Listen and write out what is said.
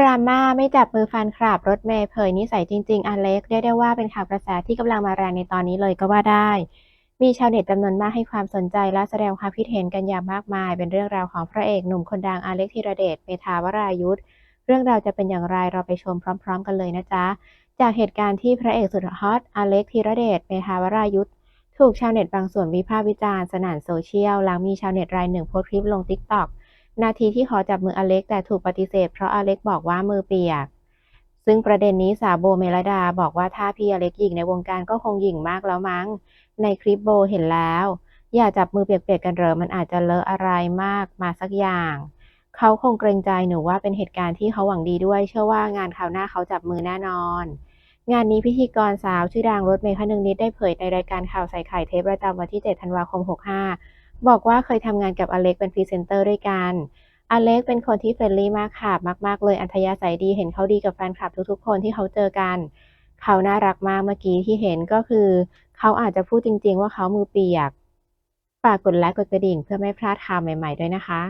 ดราม่าไม่จับมือแฟนคลับรถเมย์เผยนิสัยจริง ๆอเล็กเรียกได้ว่าเป็นข่าวกระแสที่กำลังมาแรงในตอนนี้เลยก็ว่าได้ มีชาวเน็ตจำนวนมากให้ความสนใจและแสดงความคิดเห็นกันอย่างมากมาย เป็นเรื่องราวของพระเอกหนุ่มคนดังอเล็กธีรเดชเมธาวรายุทธเรื่องราวจะเป็นอย่างไรเราไปชมพร้อม ๆ กันเลยนะจ๊ะ จากเหตุการณ์ที่พระเอกสุดฮอตอเล็กธีรเดชเมธาวรายุทธถูกชาวเน็ตบางส่วนวิพากษ์วิจารณ์สนั่นโซเชียลหลังมีชาวเน็ตรายหนึ่งโพสต์คลิปลงติ๊กต็อก นาทีที่ขอจับมืออเล็กแต่ถูกปฏิเสธเพราะอเล็กบอกว่ามือเปียก ซึ่งประเด็นนี้สาวโบเมลดาบอกว่าถ้าพี่อเล็กหญิงในวงการก็คงหญิงมากแล้วมั้ง ในคลิปโบเห็นแล้ว อย่าจับมือเปียกๆกันเหรอมันอาจจะเลอะอะไรมากมาสักอย่างเขาคงเกรงใจหนูว่าเป็นเหตุการณ์ที่เขาหวังดีด้วย เชื่อว่างานคราวหน้าเขาจับมือแน่นอน งานนี้พิธีกรสาวชื่อดังรถเมย์คนึงนิดได้เผยในรายการข่าวใส่ไข่เทปประจำวันที่ 7 ธันวาคม 65 บอกว่าเคยทำงานกับอเล็กเป็นพรีเซนเตอร์ด้วยกัน อเล็กเป็นคนที่เฟรนลี่มากค่ะ มาก ๆ เลยอัธยาศัยดีเห็นเขาดีกับแฟนคลับทุกๆ คนที่เขาเจอกัน เขาน่ารักมากเมื่อกี้ที่เห็นก็คือ เขาอาจจะพูดจริง ๆ ว่าเขามือเปียก ฝากกดไลค์กดกระดิ่งเพื่อไม่พลาดข่าวใหม่ ๆ ด้วยนะคะ